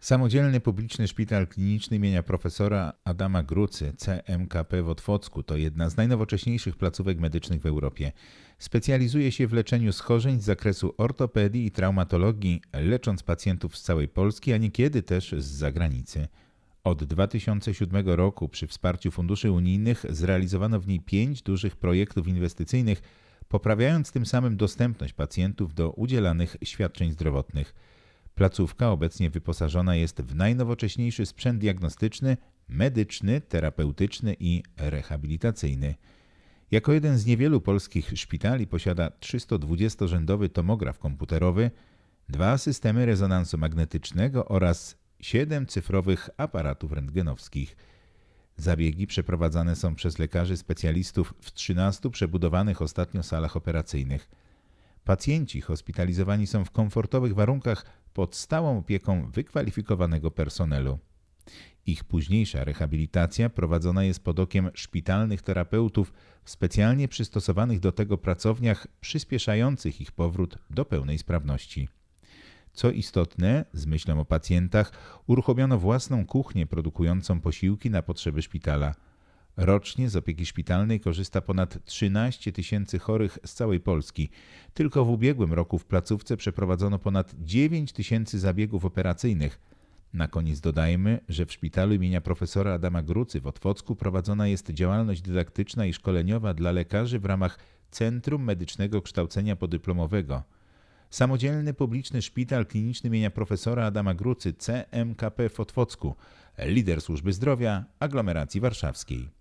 Samodzielny publiczny szpital kliniczny imienia profesora Adama Grucy CMKP w Otwocku to jedna z najnowocześniejszych placówek medycznych w Europie. Specjalizuje się w leczeniu schorzeń z zakresu ortopedii i traumatologii, lecząc pacjentów z całej Polski, a niekiedy też z zagranicy. Od 2007 roku przy wsparciu funduszy unijnych zrealizowano w niej pięć dużych projektów inwestycyjnych, poprawiając tym samym dostępność pacjentów do udzielanych świadczeń zdrowotnych. Placówka obecnie wyposażona jest w najnowocześniejszy sprzęt diagnostyczny, medyczny, terapeutyczny i rehabilitacyjny. Jako jeden z niewielu polskich szpitali posiada 320-rzędowy tomograf komputerowy, dwa systemy rezonansu magnetycznego oraz siedem cyfrowych aparatów rentgenowskich. Zabiegi przeprowadzane są przez lekarzy specjalistów w 13 przebudowanych ostatnio salach operacyjnych. Pacjenci hospitalizowani są w komfortowych warunkach pod stałą opieką wykwalifikowanego personelu. Ich późniejsza rehabilitacja prowadzona jest pod okiem szpitalnych terapeutów w specjalnie przystosowanych do tego pracowniach, przyspieszających ich powrót do pełnej sprawności. Co istotne, z myślą o pacjentach, uruchomiono własną kuchnię produkującą posiłki na potrzeby szpitala. Rocznie z opieki szpitalnej korzysta ponad 13 tysięcy chorych z całej Polski. Tylko w ubiegłym roku w placówce przeprowadzono ponad 9 tysięcy zabiegów operacyjnych. Na koniec dodajmy, że w szpitalu imienia profesora Adama Grucy w Otwocku prowadzona jest działalność dydaktyczna i szkoleniowa dla lekarzy w ramach Centrum Medycznego Kształcenia Podyplomowego. Samodzielny publiczny szpital kliniczny imienia profesora Adama Grucy CMKP w Otwocku, lider służby zdrowia aglomeracji warszawskiej.